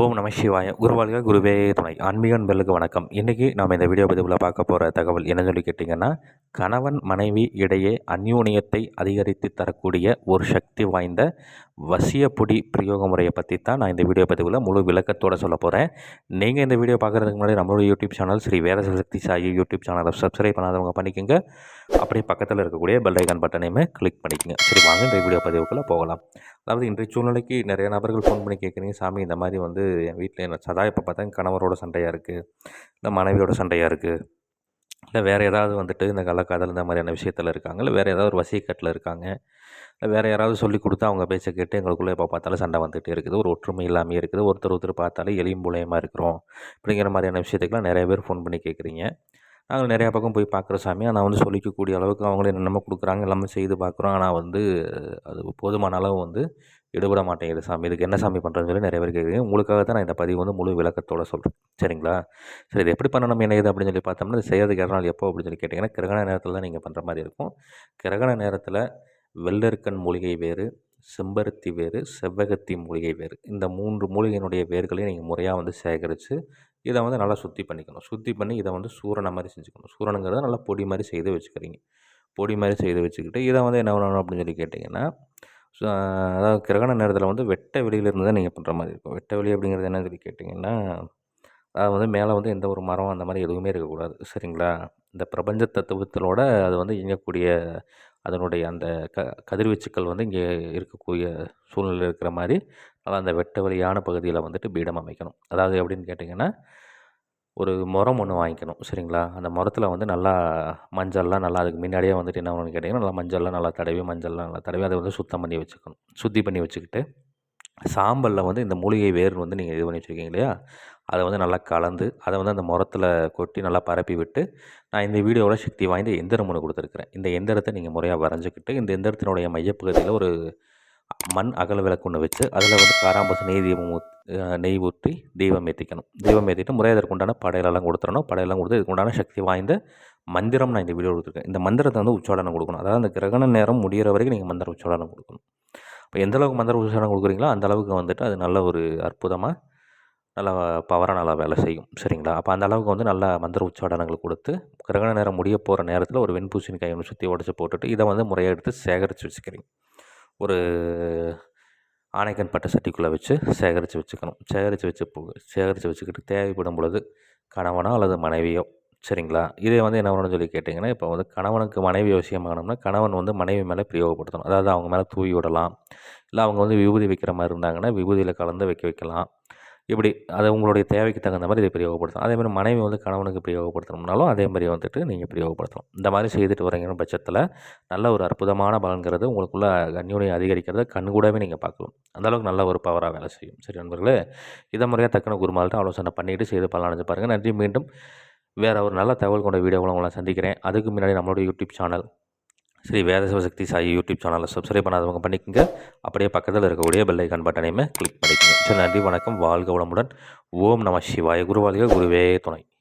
ஓம் நம சிவாய. குருவாழ்க குருவே துணை. ஆன்மீக நண்பர்களுக்கு வணக்கம். இன்றைக்கி நாம் இந்த வீடியோ பதிவில் பார்க்க போகிற தகவல் என்ன சொல்லி கேட்டிங்கன்னா கணவன் மனைவி இடையே அந்யூனியத்தை அதிகரித்து தரக்கூடிய ஒரு சக்தி வாய்ந்த வசியப்பொடி பிரயோக முறையை பற்றி தான் நான் இந்த வீடியோ பதிவில் முழு விளக்கத்தோடு சொல்ல போகிறேன் நீங்கள் இந்த வீடியோ பார்க்குறதுக்கு முன்னாடி நம்மளோட YouTube channel Shri Veda Shakti Sai YouTube சேனலை சப்ஸ்கிரைப் பண்ணாதவங்க பண்ணிக்கோங்க. அப்படியே பக்கத்தில் இருக்கக்கூடிய பெல் ஐக்கான் பட்டனையுமே கிளிக் பண்ணிக்கோங்க. சரி வாங்க இந்த வீடியோ பதிவுக்குள்ளே போகலாம். அதாவது இன்றைய சூழ்நிலைக்கு நிறைய நபர்கள் ஃபோன் பண்ணி கேட்குறீங்க சாமி இந்த மாதிரி வந்து என் வீட்டில் என்ன சதா இப்போ பார்த்தா கணவரோட சண்டையாக இருக்குது இல்லை மனைவியோட சண்டையாக இருக்குது இல்லை வேறு ஏதாவது வந்துட்டு இந்த கள்ளக்காதல் இந்த மாதிரியான விஷயத்தில் இருக்காங்க. இல்லை வேறு ஏதாவது ஒரு வசிக்கட்டில் இருக்காங்க. இல்லை வேறு யாராவது சொல்லி கொடுத்து அவங்க பேச்சை கேட்டு எங்களுக்குள்ளே எப்போ பார்த்தாலும் சண்டை வந்துகிட்டே இருக்குது. ஒரு ஒற்றுமை இல்லாமல் இருக்குது. ஒருத்தர் ஒருத்தர் பார்த்தாலே எளியும் புலையமாக இருக்கிறோம். அப்படிங்கிற மாதிரியான விஷயத்துக்கெலாம் நிறைய பேர் ஃபோன் பண்ணி கேட்குறீங்க. நாங்கள் நிறையா பக்கம் போய் பார்க்குற சாமி. ஆனால் வந்து சொல்லிக்கக்கூடிய அளவுக்கு அவங்களே என்னென்னமோ கொடுக்குறாங்க எல்லாமே செய்து பார்க்குறோம். ஆனால் வந்து அது போதுமான அளவு வந்து ஈடுபட மாட்டேங்குது சாமி. இதுக்கு என்ன சாமி பண்ணுறதுன்னு சொல்லி நிறைய பேர் கேட்குறீங்க. உங்களுக்காக தான் நான் இந்த பதிவு வந்து முழு விளக்கத்தோடு சொல்கிறேன் சரிங்களா? சரி இது எப்படி பண்ணணும் என்ன இது அப்படின்னு சொல்லி பார்த்தோம்னா இது செய்கிறதுக்கு நாள் எப்போ அப்படின்னு சொல்லி கேட்டிங்கன்னா கிரகண நேரத்தில் தான் நீங்கள் பண்ணுற மாதிரி இருக்கும். கிரகண நேரத்தில் வெள்ளருக்கன் மூலிகை வேறு செம்பருத்தி வேறு செவ்வகத்தி மூலிகை வேறு. இந்த மூன்று மூலிகையினுடைய வேர்களையும் நீங்கள் முறையாக வந்து சேகரித்து இதை வந்து நல்லா சுத்தி பண்ணிக்கணும். சுத்தி பண்ணி இதை வந்து சூரணை மாதிரி செஞ்சுக்கணும். சூரணங்கிறத நல்லா பொடி மாதிரி செய்து வச்சுக்கிறீங்க. பொடி மாதிரி செய்து வச்சுக்கிட்டு இதை வந்து என்ன பண்ணணும் அப்படின்னு சொல்லி கேட்டிங்கன்னா அதாவது கிரகண நேரத்தில் வந்து வெட்ட வெளியிலேருந்து தான் நீங்கள் பண்ணுற மாதிரி இருக்கும். வெட்ட வெளி அப்படிங்கிறது என்ன சொல்லி கேட்டிங்கன்னா அதாவது வந்து மேலே வந்து எந்த ஒரு மரம் அந்த மாதிரி எதுவுமே இருக்கக்கூடாது. சரிங்களா? இந்த பிரபஞ்ச தத்துவத்திலோட அது வந்து இயங்கக்கூடிய அதனுடைய அந்த க கதிர்வீச்சுக்கள் வந்து இங்கே இருக்கக்கூடிய சூழ்நிலை இருக்கிற மாதிரி நல்லா அந்த வெட்ட வெளியான பகுதியில் வந்துட்டு பீடம் அமைக்கணும். அதாவது எப்படின்னு கேட்டிங்கன்னா ஒரு முறம் ஒன்று வாங்கிக்கணும் சரிங்களா? அந்த முரத்தில் வந்து நல்லா மஞ்சள்லாம் நல்லா அதுக்கு முன்னாடியே வந்துட்டு என்ன பண்ணணும்னு கேட்டிங்கன்னா நல்லா மஞ்சள்லாம் நல்லா தடவி மஞ்சள்லாம் நல்லா தடவி அதை வந்து சுத்தம் பண்ணி வச்சுக்கணும். சுத்தி பண்ணி வச்சுக்கிட்டு சாம்பலில் வந்து இந்த மூலிகை வேர் வந்து நீங்கள் இது பண்ணி வச்சுருக்கீங்க இல்லையா? அதை வந்து நல்லா கலந்து அதை வந்து அந்த முரத்தில் கொட்டி நல்லா பரப்பி விட்டு நான் இந்த வீடியோவில் சக்தி வாய்ந்த எந்திரம் ஒன்று கொடுத்துருக்குறேன். இந்த எந்திரத்தை நீங்கள் முறையாக வரைஞ்சிக்கிட்டு இந்த எந்திரத்தினுடைய மையப்பகுதியில் ஒரு மண் அகல விளக்கு ஒன்று வச்சு அதில் வந்து காராம்பசு நெய் தீபம் நெய் ஊற்றி தீபம் ஏற்றிக்கணும் தீபம் ஏற்றிட்டு முறையாக அதற்குண்டான படையலெல்லாம் கொடுத்துடணும். படையெல்லாம் கொடுத்து இதுக்குண்டான சக்தி வாய்ந்த மந்திரம் நான் இந்த வீடியோ கொடுத்துருக்கேன். இந்த மந்திரத்தை வந்து உச்சாடனம் கொடுக்கணும். அதாவது அந்த கிரகண நேரம் முடிகிற வரைக்கும் நீங்கள் மந்திர உச்சாடனம் கொடுக்கணும். இப்போ எந்த அளவுக்கு மந்திர உச்சாடனம் கொடுக்குறீங்களோ அந்த அளவுக்கு வந்துட்டு அது நல்ல ஒரு அற்புதமாக நல்லா பவராக நல்லா வேலை செய்யும். சரிங்களா? அப்போ அந்த அளவுக்கு வந்து நல்லா மந்திர உச்சாடனங்கள் கொடுத்து கிரகண நேரம் முடிய போகிற நேரத்தில் ஒரு வெண்பூசணிக்காய் ஒன்று சுற்றி உடச்சி போட்டுட்டு இதை வந்து முறையாக எடுத்து சேகரித்து வச்சுக்கிறீங்க. ஒரு ஆனைக்கன் பட்டை சட்டிக்குள்ளே வச்சு சேகரித்து வச்சுக்கணும். சேகரித்து வச்சு சேகரித்து வச்சுக்கிட்டு தேவைப்படும் பொழுது கணவனோ அல்லது மனைவியோ சரிங்களா? இதே வந்து என்ன பண்ணணும்னு சொல்லி கேட்டிங்கன்னா இப்போ வந்து கணவனுக்கு மனைவி அவசியமானோம்னா கணவன் வந்து மனைவி மேலே பிரயோகப்படுத்தணும். அதாவது அவங்க மேலே தூவி விடலாம். இல்லை அவங்க வந்து விபூதி வைக்கிற மாதிரி இருந்தாங்கன்னா விபூதியில் கலந்து வைக்க வைக்கலாம். இப்படி அதை உங்களுடைய தேவைக்கு தகுந்த மாதிரி இதை பிரயோகப்படுத்தணும். அதே மாதிரி மனைவி வந்து கணவனுக்கு பிரயோகப்படுத்தணும்னாலும் அதே மாதிரி வந்துட்டு நீங்கள் பிரயோகப்படுத்தணும். இந்த மாதிரி செய்துட்டு வரீங்கன்னு பட்சத்தில் நல்ல ஒரு அற்புதமான பலன்கிறது உங்களுக்குள்ள அந்யோனியம் அதிகரிக்கிறத கண்கூடவே நீங்கள் பார்க்கலாம் அந்தளவுக்கு நல்ல ஒரு பவராக வேலை செய்யும். சரி நண்பர்களே இதை முறையாக தக்கன குருமால்கிட்ட ஆலோசனை பண்ணிவிட்டு செய்து பலனடைஞ்சு பாருங்கள் நன்றி. மீண்டும் வேறு ஒரு நல்ல தகவல் கொண்ட வீடியோவில் உங்களை சந்திக்கிறேன். அதுக்கு முன்னாடி நம்மளோட YouTube channel Shri Veda Shivashakti Sai YouTube சேனலை சப்ஸ்கிரைப் பண்ணாதவங்க பண்ணிக்கோங்க. அப்படியே பக்கத்தில் இருக்கக்கூடிய பெல் ஐக்கான் பட்டனையுமே கிளிக் பண்ணிக்கோங்க. நன்றி வணக்கம். வாழ்க வளமுடன். ஓம் நம சிவாய. குருவாலிக குருவே துணை.